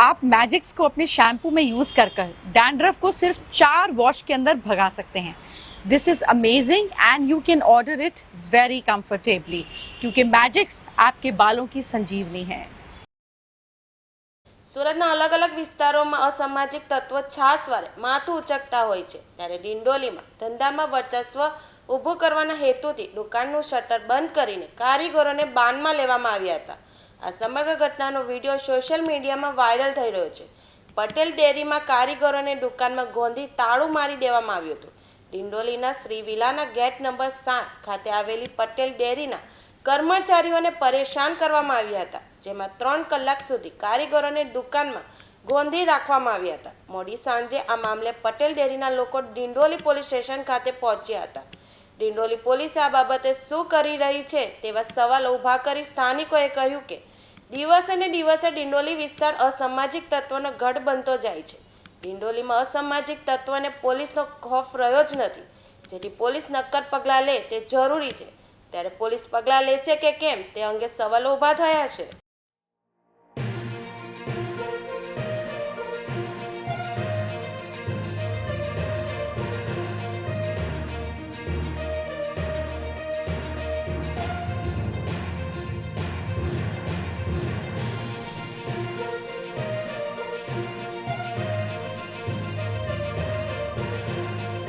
आप मैजिक्स को अपने शैम्पू में यूज़ कर कर डैंड्रफ को सिर्फ चार वॉश के अंदर भगा सकते हैं this is amazing and you can order it very comfortably क्योंकि मैजिक्स आपके बालों की संजीवनी है સુરતના અલગ અલગ વિસ્તારોમાં અસામાજિક તત્વો છાસવારે માથું ઉચકતા હોય છે ત્યારે ડિંડોલીમાં ધંધામાં વર્ચસ્વ ઊભું કરવાના હેતુથી દુકાનનું શટર બંધ કરીને કારીગરોને બાનમાં લેવામાં આવ્યા હતા આ સમગ્ર ઘટનાનો વીડિયો સોશિયલ મીડિયામાં વાયરલ થઈ રહ્યો છે. પટેલ ડેરીમાં કારીગરોને દુકાનમાં ગોંધી તાળું મારી દેવામાં આવ્યું હતું. ડિંડોલીના શ્રી વિલાના ગેટ નંબર સાત ખાતે આવેલી પટેલ ડેરીના કર્મચારીઓને પરેશાન કરવામાં આવ્યા હતા, જેમાં ત્રણ કલાક સુધી કારીગરોને દુકાનમાં ગોંધી રાખવામાં આવ્યા હતા. મોડી સાંજે આ મામલે પટેલ ડેરીના લોકો ડિંડોલી પોલીસ સ્ટેશન ખાતે પહોંચ્યા હતા. ડિંડોલી પોલીસે આ બાબતે શું કરી રહી છે તેવા સવાલ ઊભા કરી સ્થાનિકોએ કહ્યું કે દિવસે ને દિવસે ડિંડોલી વિસ્તાર અસામાજિક તત્વોનો ગઢ બનતો જાય છે. ડિંડોલીમાં અસામાજિક તત્વોને પોલીસનો ખોફ રહ્યો જ નથી. જેથી પોલીસ નક્કર પગલાં લે તે જરૂરી છે. ત્યારે પોલીસ પગલાં લેશે કે કેમ તે અંગે સવાલો ઊભા થયા છે.